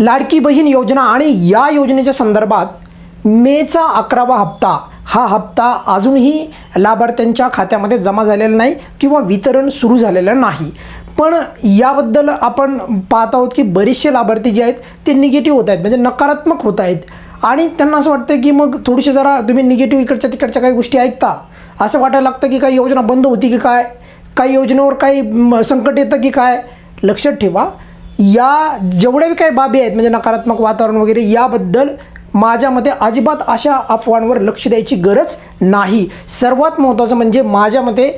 लाडकी बहीण योजना आणि या योजनेच्या संदर्भात मेचा अकरावा हप्ता. हा हप्ता अजूनही लाभार्थ्यांच्या खात्यामध्ये जमा झालेला नाही किंवा वितरण सुरू झालेलं नाही. पण याबद्दल आपण पाहत आहोत की बरेचसे लाभार्थी जे आहेत ते निगेटिव्ह होत आहेत म्हणजे नकारात्मक होत आहेत. आणि त्यांना असं वाटतं की मग थोडीशी जरा तुम्ही निगेटिव्ह इकडच्या तिकडच्या काही गोष्टी ऐकता. असं वाटायला लागतं की काही योजना बंद होती की काय? काही योजनेवर काही संकट येतं की काय? लक्षात ठेवा. या जेवढ्या बी काही बाबी आहेत म्हणजे नकारात्मक वातावरण वगैरे याबद्दल माझ्या मते अजिबात अशा अफवांवर लक्ष द्यायची गरज नाही. सर्वात महत्त्वाचं म्हणजे माझ्या मते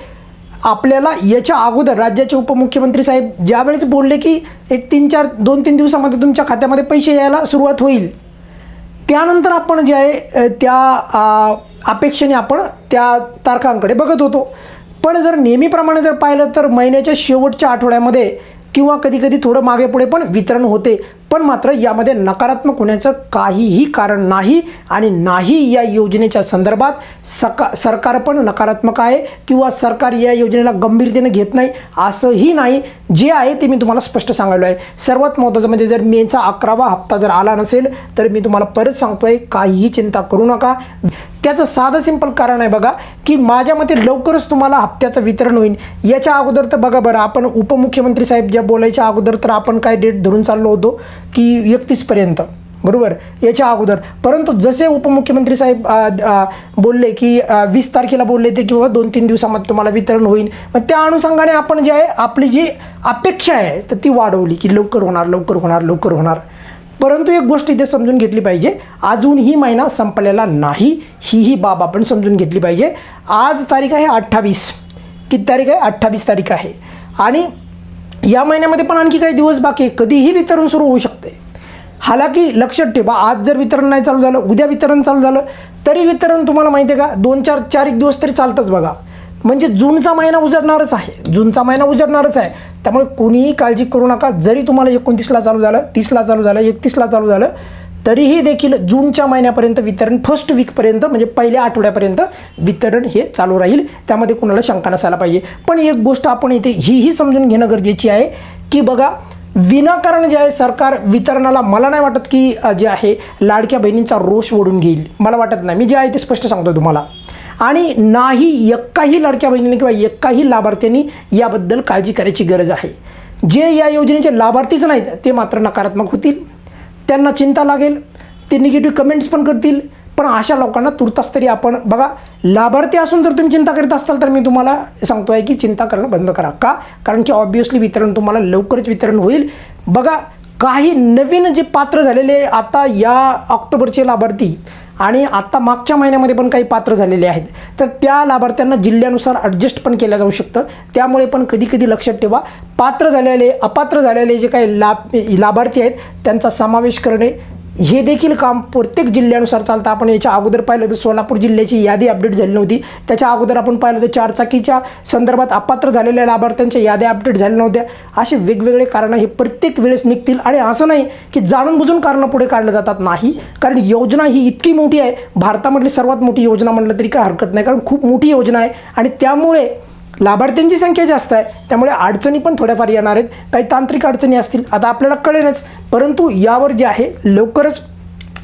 आपल्याला याच्या अगोदर राज्याचे उपमुख्यमंत्री साहेब ज्यावेळेस बोलले की एक तीन चार दोन तीन दिवसामध्ये तुमच्या खात्यामध्ये पैसे यायला सुरुवात होईल. त्यानंतर आपण जे आहे त्या अपेक्षेने आपण त्या तारखांकडे बघत होतो. पण जर नेहमीप्रमाणे जर पाहिलं तर महिन्याच्या शेवटच्या आठवड्यामध्ये किंवा कधीकधी थोडं मागे पुढे पण वितरण होते. पण मात्र यामध्ये नकारात्मक होण्याचं काहीही कारण नाही आणि नाही या योजनेच्या संदर्भात सका सरकार पण नकारात्मक आहे किंवा सरकार या योजनेला गंभीरतेने घेत नाही असंही नाही. जे आहे ते मी तुम्हाला स्पष्ट सांगायलो आहे. सर्वात महत्त्वाचं म्हणजे जर मेचा अकरावा हप्ता जर आला नसेल तर मी तुम्हाला परत सांगतोय काहीही चिंता करू नका. त्याचं साधं सिंपल कारण आहे बघा की माझ्या मते लवकरच तुम्हाला हप्त्याचं वितरण होईल. याच्या अगोदर तर बघा बरं आपण उपमुख्यमंत्री साहेब ज्या बोलायच्या अगोदर तर आपण काय डेट धरून चाललो होतो की एकतीसपर्यंत बरोबर? याच्या अगोदर. परंतु जसे उपमुख्यमंत्री साहेब बोलले की वीस तारखेला बोलले ते किंवा दोन तीन दिवसामध्ये तुम्हाला वितरण होईल. मग त्या अनुषंगाने आपण जे आहे आपली जी अपेक्षा आहे तर ती वाढवली की लवकर होणार लवकर होणार लवकर होणार. परंतु एक गोष्ट इथे समजून घेतली पाहिजे अजूनही महिना संपलेला नाही ही ही बाब आपण समजून घेतली पाहिजे. आज तारीख आहे अठ्ठावीस. किती तारीख आहे? अठ्ठावीस तारीख आहे. आणि या महिन्यामध्ये पण आणखी काही दिवस बाकी आहे. कधीही वितरण सुरू होऊ शकते. हालाकी लक्षात ठेवा आज जर वितरण नाही चालू झालं उद्या वितरण चालू झालं तरी वितरण तुम्हाला माहिती आहे का? दोन चार चार एक दिवस तरी चालतंच बघा. म्हणजे जूनचा महिना उजडणारच आहे. जूनचा महिना उजडणारच आहे. त्यामुळे कोणीही काळजी करू नका. जरी तुम्हाला एकोणतीसला चालू झालं तीसला चालू झालं एकतीसला चालू झालं तरीही देखील जूनच्या महिन्यापर्यंत वितरण फर्स्ट वीकपर्यंत म्हणजे पहिल्या आठवड्यापर्यंत वितरण हे चालू राहील. त्यामध्ये कुणाला शंका नसायला पाहिजे. पण एक गोष्ट आपण इथे हीही समजून घेणं गरजेची आहे की बघा विनाकारण जे आहे सरकार वितरणाला मला नाही वाटत की जे आहे लाडक्या बहिणींचा रोष ओढून घेईल. मला वाटत नाही. मी जे आहे ते स्पष्ट सांगतो तुम्हाला. आणि नाही एकाही लाडक्या बहिणीने किंवा एकाही लाभार्थ्यांनी याबद्दल काळजी करायची गरज आहे. जे या योजनेचे लाभार्थीच नाहीत ते मात्र नकारात्मक होतील. त्यांना चिंता लागेल ते निगेटिव्ह कमेंट्स पण करतील पण अशा लोकांना तुर्तास तरी आपण बघा लाभार्थी असून जर तुम्ही चिंता करीत असाल तर मी तुम्हाला सांगतो आहे की चिंता करणं बंद करा. का? कारण की ऑब्वियसली वितरण तुम्हाला लवकरच वितरण होईल. बघा काही नवीन जे पात्र झालेले आता या ऑक्टोबरचे लाभार्थी आणि आत्ता मागच्या महिन्यामध्ये पण काही पात्र झालेले आहेत. तर त्या लाभार्थ्यांना जिल्ह्यानुसार ॲडजस्ट पण केलं जाऊ शकतं. त्यामुळे पण कधी कधी लक्षात ठेवा पात्र झालेले अपात्र झालेले जे काही लाभ लाभार्थी आहेत त्यांचा समावेश करणे हे देखील काम प्रत्येक जिल्ह्यानुसार चालतं. आपण याच्या अगोदर पाहिलं तर सोलापूर जिल्ह्याची यादी अपडेट झाली नव्हती. त्याच्या अगोदर आपण पाहिलं तर चारचाकीच्या संदर्भात अपात्र झालेल्या लाभार्थ्यांच्या याद्या अपडेट झाल्या नव्हत्या. असे वेगवेगळे कारणं हे प्रत्येक वेळेस निघतील. आणि असं नाही की जाणून बुजून कारणं पुढे काढलं जातात. नाही. कारण योजना ही इतकी मोठी आहे. भारतामधली सर्वात मोठी योजना म्हटलं तरी काय हरकत नाही. कारण खूप मोठी योजना आहे. आणि त्यामुळे लाभार्थ्यांची संख्या जास्त आहे त्यामुळे अडचणी पण थोड्याफार येणार आहेत. काही तांत्रिक अडचणी असतील आता आपल्याला कळेलच परंतु यावर जे आहे लवकरच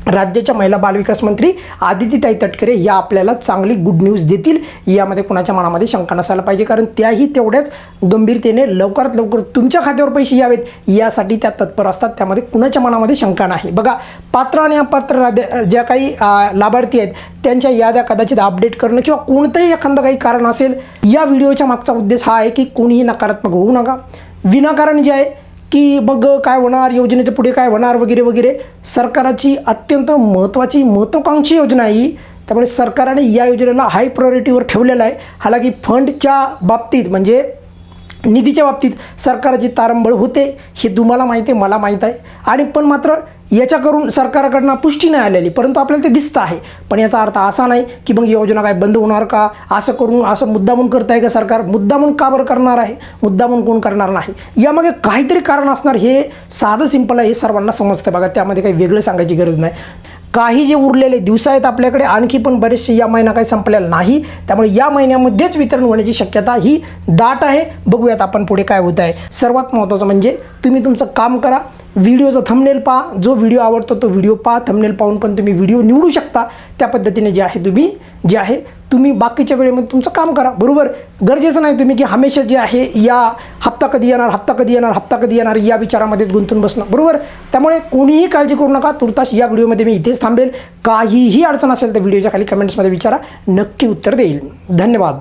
राज्याच्या महिला बालविकास मंत्री आदितीताई तटकरे या आपल्याला चांगली गुड न्यूज देतील. यामध्ये कुणाच्या मनामध्ये शंका नसायला पाहिजे कारण त्याही तेवढ्याच गंभीरतेने लवकरात लवकर तुमच्या खात्यावर पैसे यावेत. यासाठी त्या तत्पर असतात त्यामध्ये कुणाच्या मनामध्ये शंका नाही. बघा पात्र आणि अपात्र ज्या काही लाभार्थी आहेत त्यांच्या याद्या कदाचित अपडेट करणं किंवा कोणतंही एखादं काही कारण असेल या व्हिडिओच्या मागचा उद्देश हा आहे की कोणीही नकारात्मक होऊ नका. विनाकारण जे आहे की मग काय होणार? योजनेच्या पुढे काय होणार? वगैरे वगैरे. सरकाराची अत्यंत महत्त्वाची महत्त्वाकांक्षी योजना आहे ही त्यामुळे सरकारने या योजनेला हाय प्रायोरिटीवर ठेवलेलं आहे. हालाकी फंडच्या बाबतीत म्हणजे निधीच्या बाबतीत सरकारची तारंबळ होते हे तुम्हाला माहिती आहे मला माहीत आहे. आणि पण मात्र याच्याकडून सरकारकडनं पुष्टी नाही आलेली परंतु आपल्याला ते दिसतं आहे. पण याचा अर्थ असा नाही की मग योजना काय बंद होणार का? असं करून असं मुद्दामून करत आहे का सरकार? मुद्दामून का बरं करणार आहे? मुद्दामून कोण करणार नाही? यामागे काहीतरी कारण असणार हे साधं सिंपल आहे हे सर्वांना समजतं बघा. त्यामध्ये काही वेगळं सांगायची गरज नाही. काही जे उरलेले दिवस आहेत आपल्याकडे आणखी पण बरेचसे या महिना काही संपलेला नाही. त्यामुळे या महिन्यामध्येच वितरण होण्याची शक्यता ही दाट आहे. बघूयात आपण पुढे काय होत आहे. सर्वात महत्त्वाचं म्हणजे तुम्ही तुमचं काम करा. व्हिडिओचा थंबनेल पहा. जो व्हिडिओ आवडतो तो व्हिडिओ पहा. थंबनेल पाहून पण तुम्ही व्हिडिओ निवडू शकता. त्या पद्धतीने जे आहे तुम्ही जे आहे तुम्ही बाकीच्या वेळेमध्ये तुमचं काम करा. बरोबर? गरजेचं नाही तुम्ही की हमेशा जे आहे या हप्ता कधी येणार हप्ता कधी येणार हप्ता कधी येणार या विचारामध्ये गुंतून बसणं. बरोबर? त्यामुळे कोणीही काळजी करू नका. तुर्तास या व्हिडिओमध्ये मी इथेच थांबेल. काहीही अडचण असेल तर व्हिडिओच्या खाली कमेंट्समध्ये विचारा. नक्की उत्तर देईल. धन्यवाद.